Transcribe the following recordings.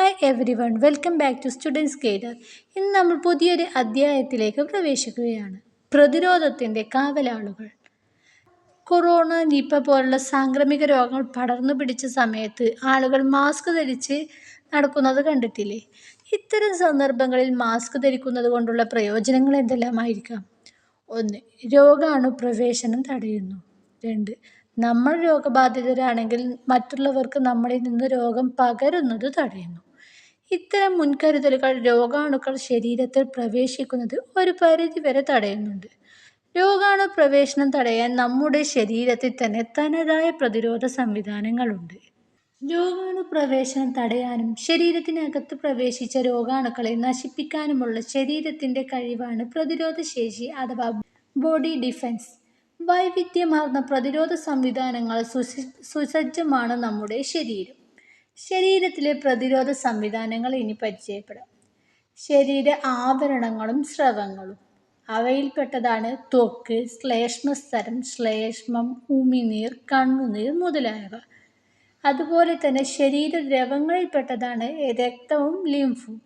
Hi everyone welcome back to students guider ഇന്ന് നമ്മൾ പുതിയൊരു അധ്യായത്തിലേക്ക് പ്രവേശിക്കുകയാണ്. പ്രതിരോധത്തിന്റെ കാവലാളുകൾ. കൊറോണ നിപ്പ പോലുള്ള സാംക്രമിക രോഗങ്ങൾ പടർന്നു പിടിച്ച സമയത്ത് ആളുകൾ മാസ്ക് ധരിച്ച് നടക്കുന്നത് കണ്ടിട്ടില്ലേ? ഇത്തരം സന്ദർഭങ്ങളിൽ മാസ്ക് ധരിക്കുന്നത് കൊണ്ടുള്ള പ്രയോജനങ്ങൾ എന്തെല്ലാമായിരിക്കാം? ഒന്ന് രോഗാണു പ്രവേശനം തടയുന്നു. രണ്ട് നമ്മൾ രോഗബാധിതരാണെങ്കിൽ മറ്റുള്ളവർക്ക് നമ്മളിൽ നിന്ന് രോഗം പകരുന്നത് തടയുന്നു. ഇത്തരം മുൻകരുതലുകൾ രോഗാണുക്കൾ ശരീരത്തിൽ പ്രവേശിക്കുന്നത് ഒരു പരിധിവരെ തടയുന്നുണ്ട്. രോഗാണു പ്രവേശനം തടയാൻ നമ്മുടെ ശരീരത്തിൽ തന്നെ തനതായ പ്രതിരോധ സംവിധാനങ്ങളുണ്ട്. രോഗാണു പ്രവേശനം തടയാനും ശരീരത്തിനകത്ത് പ്രവേശിച്ച രോഗാണുക്കളെ നശിപ്പിക്കാനുമുള്ള ശരീരത്തിന്റെ കഴിവാണ് പ്രതിരോധ ശേഷി അഥവാ ബോഡി ഡിഫൻസ്. വൈവിധ്യമാർന്ന പ്രതിരോധ സംവിധാനങ്ങൾ സുസി സുസജ്ജമാണ് നമ്മുടെ ശരീരം. ശരീരത്തിലെ പ്രതിരോധ സംവിധാനങ്ങൾ ഇനി പരിചയപ്പെടാം. ശരീര ആവരണങ്ങളും സ്രവങ്ങളും. അവയിൽപ്പെട്ടതാണ് ത്വക്ക് ശ്ലേഷ്മസ്തരം ശ്ലേഷ്മം ഉമിനീർ കണ്ണുനീർ മുതലായവ. അതുപോലെ തന്നെ ശരീര ദ്രവങ്ങളിൽപ്പെട്ടതാണ് രക്തവും ലിംഫും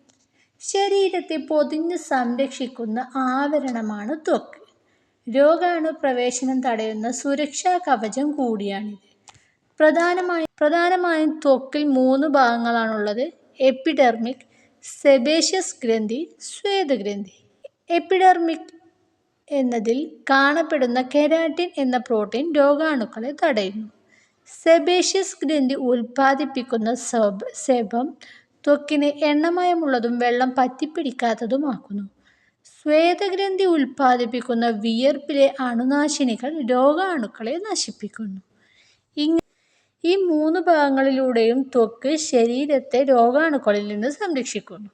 ശരീരത്തെ പൊതിഞ്ഞ് സംരക്ഷിക്കുന്ന ആവരണമാണ് ത്വക്ക്. രോഗാണു പ്രവേശനം തടയുന്ന സുരക്ഷാ കവചം കൂടിയാണിത്. പ്രധാനമായും പ്രധാനമായും ത്വക്കിൽ മൂന്ന് ഭാഗങ്ങളാണുള്ളത്. എപ്പിഡെർമിക് സെബേഷ്യസ് ഗ്രന്ഥി സ്വേദഗ്രന്ഥി എപ്പിഡെർമിക് എന്നതിൽ കാണപ്പെടുന്ന കെരാറ്റിൻ എന്ന പ്രോട്ടീൻ രോഗാണുക്കളെ തടയുന്നു. സെബേഷ്യസ് ഗ്രന്ഥി ഉൽപ്പാദിപ്പിക്കുന്ന സെബ് സെബം ത്വക്കിന് എണ്ണമയമുള്ളതും വെള്ളം പറ്റിപ്പിടിക്കാത്തതുമാക്കുന്നു. സ്വേദഗ്രന്ഥി ഉൽപ്പാദിപ്പിക്കുന്ന വിയർപ്പിലെ അണുനാശിനികൾ രോഗാണുക്കളെ നശിപ്പിക്കുന്നു. ഈ മൂന്ന് ഭാഗങ്ങളിലൂടെയും ത്വക്ക് ശരീരത്തെ രോഗാണുക്കളിൽ നിന്ന് സംരക്ഷിക്കുന്നു.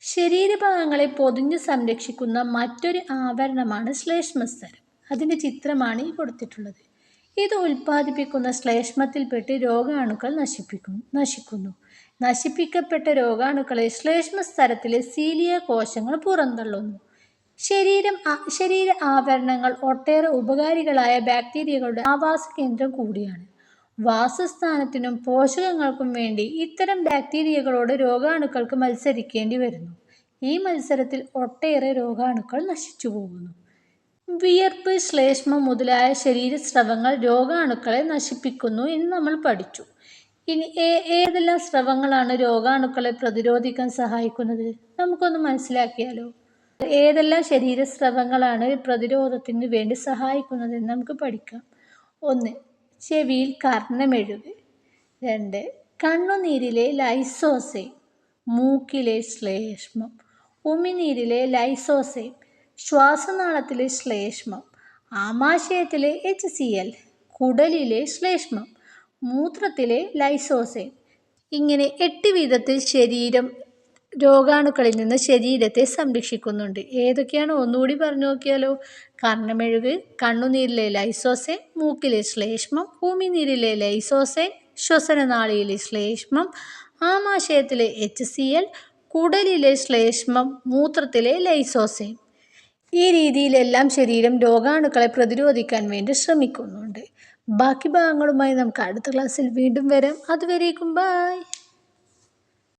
ശരീരഭാഗങ്ങളെ പൊതിഞ്ഞ് സംരക്ഷിക്കുന്ന മറ്റൊരു ആവരണമാണ് ശ്ലേഷ്മസ്തരം. അതിന്റെ ചിത്രമാണ് ഈ കൊടുത്തിട്ടുള്ളത്. ഇത് ഉൽപ്പാദിപ്പിക്കുന്ന ശ്ലേഷ്മത്തിൽപ്പെട്ട് രോഗാണുക്കൾ നശിപ്പിക്കുന്നു നശിക്കുന്നു. നശിപ്പിക്കപ്പെട്ട രോഗാണുക്കളെ ശ്ലേഷ്മസ്തരത്തിലെ സീലിയ കോശങ്ങൾ പുറന്തള്ളുന്നു. ശരീരം ശരീര ആവരണങ്ങൾ ഒട്ടേറെ ഉപകാരികളായ ബാക്ടീരിയകളുടെ ആവാസ കേന്ദ്രം കൂടിയാണ്. വാസസ്ഥാനത്തിനും പോഷകങ്ങൾക്കും വേണ്ടി ഇത്തരം ബാക്ടീരിയകളോട് രോഗാണുക്കൾക്ക് മത്സരിക്കേണ്ടി വരുന്നു. ഈ മത്സരത്തിൽ ഒട്ടേറെ രോഗാണുക്കൾ നശിച്ചു പോകുന്നു. വിയർപ്പ് ശ്ലേഷ്മം മുതലായ ശരീരസ്രവങ്ങൾ രോഗാണുക്കളെ നശിപ്പിക്കുന്നു എന്ന് നമ്മൾ പഠിച്ചു. ഇനി ഏതെല്ലാം സ്രവങ്ങളാണ് രോഗാണുക്കളെ പ്രതിരോധിക്കാൻ സഹായിക്കുന്നത്? നമുക്കൊന്ന് മനസ്സിലാക്കിയാലോ? ഏതെല്ലാം ശരീരസ്രവങ്ങളാണ് പ്രതിരോധത്തിന് വേണ്ടി സഹായിക്കുന്നതെന്ന് നമുക്ക് പഠിക്കാം. ഒന്ന് ചെവിയിൽ കർണമെഴുക് രണ്ട് കണ്ണുനീരിലെ ലൈസോസൈം. മൂക്കിലെ ശ്ലേഷ്മം. ഉമിനീരിലെ ലൈസോസൈം. ശ്വാസനാളത്തിലെ ശ്ലേഷ്മം. ആമാശയത്തിലെ എച്ച് സി എൽ. കുടലിലെ ശ്ലേഷ്മം. മൂത്രത്തിലെ ലൈസോസൈം. ഇങ്ങനെ എട്ട് വിധത്തിൽ ശരീരം രോഗാണുക്കളിൽ നിന്ന് ശരീരത്തെ സംരക്ഷിക്കുന്നുണ്ട്. ഏതൊക്കെയാണ്? ഒന്നുകൂടി പറഞ്ഞു നോക്കിയാലോ. കർണമെഴുക് കണ്ണുനീരിലെ ലൈസോസെ മൂക്കിലെ ശ്ലേഷ്മം ഭൂമിനീരിലെ ലൈസോസൈൻ ശ്വസനനാളിയിലെ ശ്ലേഷ്മം ആമാശയത്തിലെ എച്ച് സി എൽ കുടലിലെ ശ്ലേഷ്മം മൂത്രത്തിലെ ലൈസോസൈൻ ഈ രീതിയിലെല്ലാം ശരീരം രോഗാണുക്കളെ പ്രതിരോധിക്കാൻ വേണ്ടി ശ്രമിക്കുന്നുണ്ട്. ബാക്കി ഭാഗങ്ങളുമായി നമുക്ക് അടുത്ത ക്ലാസ്സിൽ വീണ്ടും വരാം. അതുവരേക്കും ബായ്